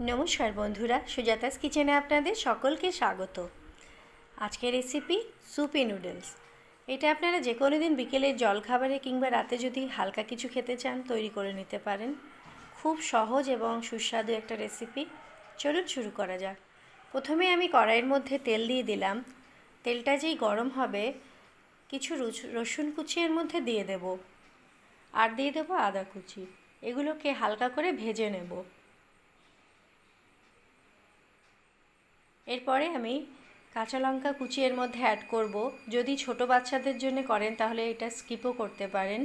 নমস্কার বন্ধুরা, সুজাতাস কিচেনে আপনাদের সকলকে স্বাগত। আজকের রেসিপি সুপি নুডলস এটা আপনারা যে কোনো দিন বিকেলের জলখাবারে কিংবা রাতে যদি হালকা কিছু খেতে চান, তৈরি করে নিতে পারেন। খুব সহজ এবং সুস্বাদু একটা রেসিপি চলুন শুরু করা যাক। প্রথমে আমি কড়াইয়ের মধ্যে তেল দিয়ে দিলাম। তেলটা যেই গরম হবে, কিছু রসুন কুচি এর মধ্যে দিয়ে দেব। আর দিয়ে দেবো আদা কুচি। এগুলোকে হালকা করে ভেজে নেব। এরপরে আমি কাঁচা লঙ্কা কুচি এর মধ্যে অ্যাড করব। যদি ছোট বাচ্চাদের জন্য করেন, তাহলে এটা স্কিপও করতে পারেন।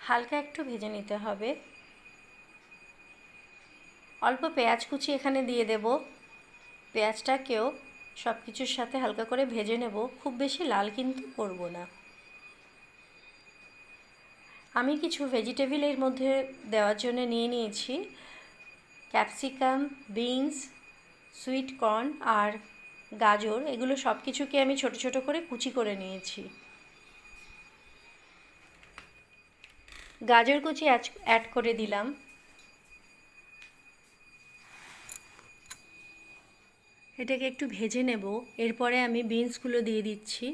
হালকা একটু ভেজে নিতে হবে। অল্প পেঁয়াজ কুচি এখানে দিয়ে দেব। পেঁয়াজটাকেও সব কিছুর সাথে হালকা করে ভেজে নেব। খুব বেশি লাল কিন্তু করব না। আমি কিছু ভেজিটেবিল এর মধ্যে দেওয়ার জন্য নিয়ে নিয়েছি। ক্যাপসিকাম, বিনস, সুইট কর্ন আর গাজর, এগুলো সব কিছুকে আমি ছোট ছোট করে কুচি করে নিয়েছি। গাজর কুচি অ্যাড করে দিলাম। এটাকে একটু ভেজে নেব। এরপরে আমি বিনসগুলো দিয়ে দিচ্ছি।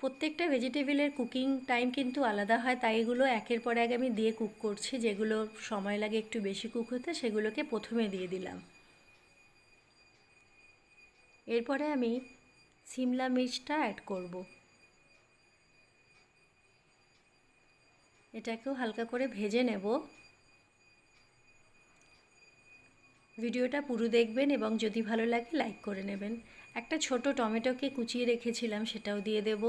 প্রত্যেকটা ভেজিটেবিলের কুকিং টাইম কিন্তু আলাদা হয়, তাই এগুলো একের পর এক আমি দিয়ে কুক করছি। যেগুলো সময় লাগে একটু বেশি কুক হতে, সেগুলোকে প্রথমে দিয়ে দিলাম। এরপরে আমি সিমলা মির্চটা অ্যাড করব। এটাকেও হালকা করে ভেজে নেব। ভিডিওটা পুরো দেখবেন এবং যদি ভালো লাগে, লাইক করে নেবেন। একটা ছোট টমেটোকে কুচিয়ে রেখেছিলাম, সেটাও দিয়ে দেব।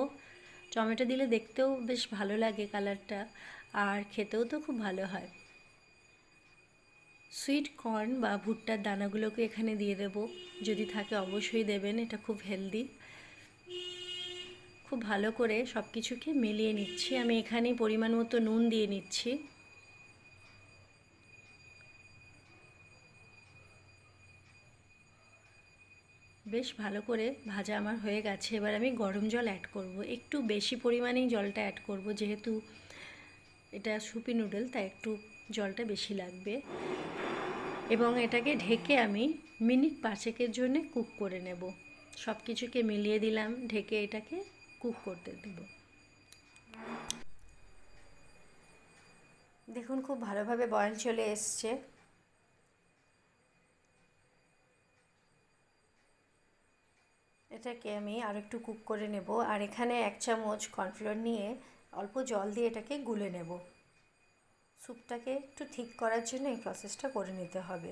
টমেটো দিলে দেখতেও বেশ ভালো লাগে কালারটা, আর খেতেও তো খুব ভালো হয়। সুইট কর্ন বা ভুট্টার দানাগুলোকে এখানে দিয়ে দেব। যদি থাকে অবশ্যই দেবেন, এটা খুব হেলদি। খুব ভালো করে সব কিছুকে মিলিয়ে নিচ্ছি। আমি এখানে পরিমাণ মতো নুন দিয়ে নিচ্ছি। বেশ ভালো করে ভাজা আমার হয়ে গেছে। এবার আমি গরম জল অ্যাড করব। একটু বেশি পরিমাণেই জলটা অ্যাড করব, যেহেতু এটা সুপি নুডল তাই একটু জলটা বেশি লাগবে। এবং এটাকে ঢেকে আমি মিনিট পাঁচেকের জন্য কুক করে নেব। সব কিছুকে মিলিয়ে দিলাম, ঢেকে এটাকে কুক করতে দেব। দেখুন, খুব ভালোভাবে বয়ল চলে এসছে। এটাকে আমি আর একটু কুক করে নেব। আর এখানে এক চামচ কর্নফ্লোর নিয়ে অল্প জল দিয়ে এটাকে গুলে নেব। স্যুপটাকে একটু ঠিক করার জন্য এই প্রসেসটা করে নিতে হবে।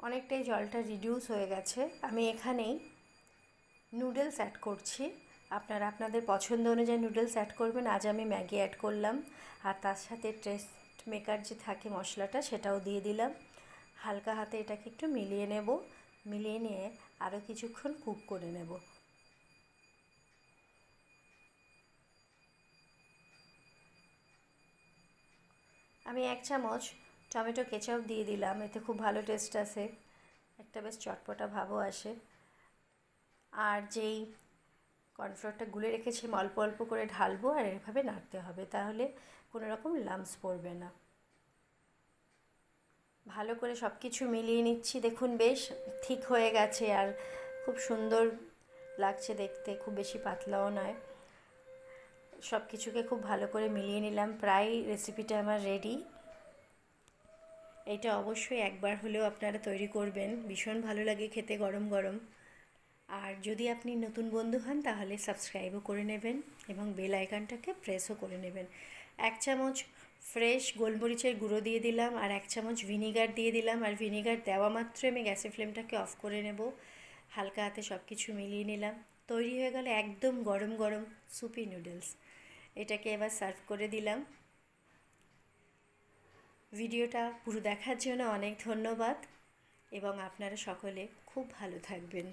অনেকটাই জলটা রিডিউস হয়ে গেছে। আমি এখানেই নুডলস অ্যাড করছি। আপনারা আপনাদের পছন্দ অনুযায়ী নুডলস অ্যাড করবেন। আজ আমি ম্যাগি অ্যাড করলাম। আর তার সাথে টেস্ট মেকার যে থাকে মশলাটা, সেটাও দিয়ে দিলাম। হালকা হাতে এটাকে একটু মিলিয়ে নেব। মিলিয়ে নিয়ে আরও কিছুক্ষণ কুক করে নেব। আমি এক চামচ টমেটো কেচাপ দিয়ে দিলাম। এতে খুব ভালো টেস্ট আসে। একটা বেশ চটপটা ভাবও আসে। আর যেই কর্নফ্লোরটা গুলে রেখেছি অল্প অল্প করে ঢালবো আর এভাবে নাড়তে হবে, তাহলে কোনো রকম লামস পড়বে না। ভালো করে সব কিছু মিলিয়ে নিচ্ছি, দেখুন বেশ ঠিক হয়ে গেছে আর খুব সুন্দর লাগছে দেখতে, খুব বেশি পাতলাও নয়। সব কিছুকে খুব ভালো করে মিলিয়ে নিলাম, প্রায় রেসিপিটা আমার রেডি এটা অবশ্যই একবার হলেও আপনারা তৈরি করবেন, ভীষণ ভালো লাগে খেতে গরম গরম। আর যদি আপনি নতুন বন্ধু হন, তাহলে সাবস্ক্রাইবও করে নেবেন এবং বেল আইকনটাকে প্রেসও করে নেবেন। এক চামচ ফ্রেশ গোলমরিচের গুঁড়ো দিয়ে দিলাম আর এক চামচ ভিনিগার দিয়ে দিলাম। আর ভিনিগার দেওয়া মাত্র আমি গ্যাসের ফ্লেমটাকে অফ করে নেব। হালকা হাতে সব কিছু মিলিয়ে নিলাম। তৈরি হয়ে গেলে একদম গরম গরম সুপি নুডলস। এটাকে এবার সার্ভ করে দিলাম। ভিডিওটা পুরো দেখার জন্য অনেক ধন্যবাদ এবং আপনারা সকলে খুব ভালো থাকবেন।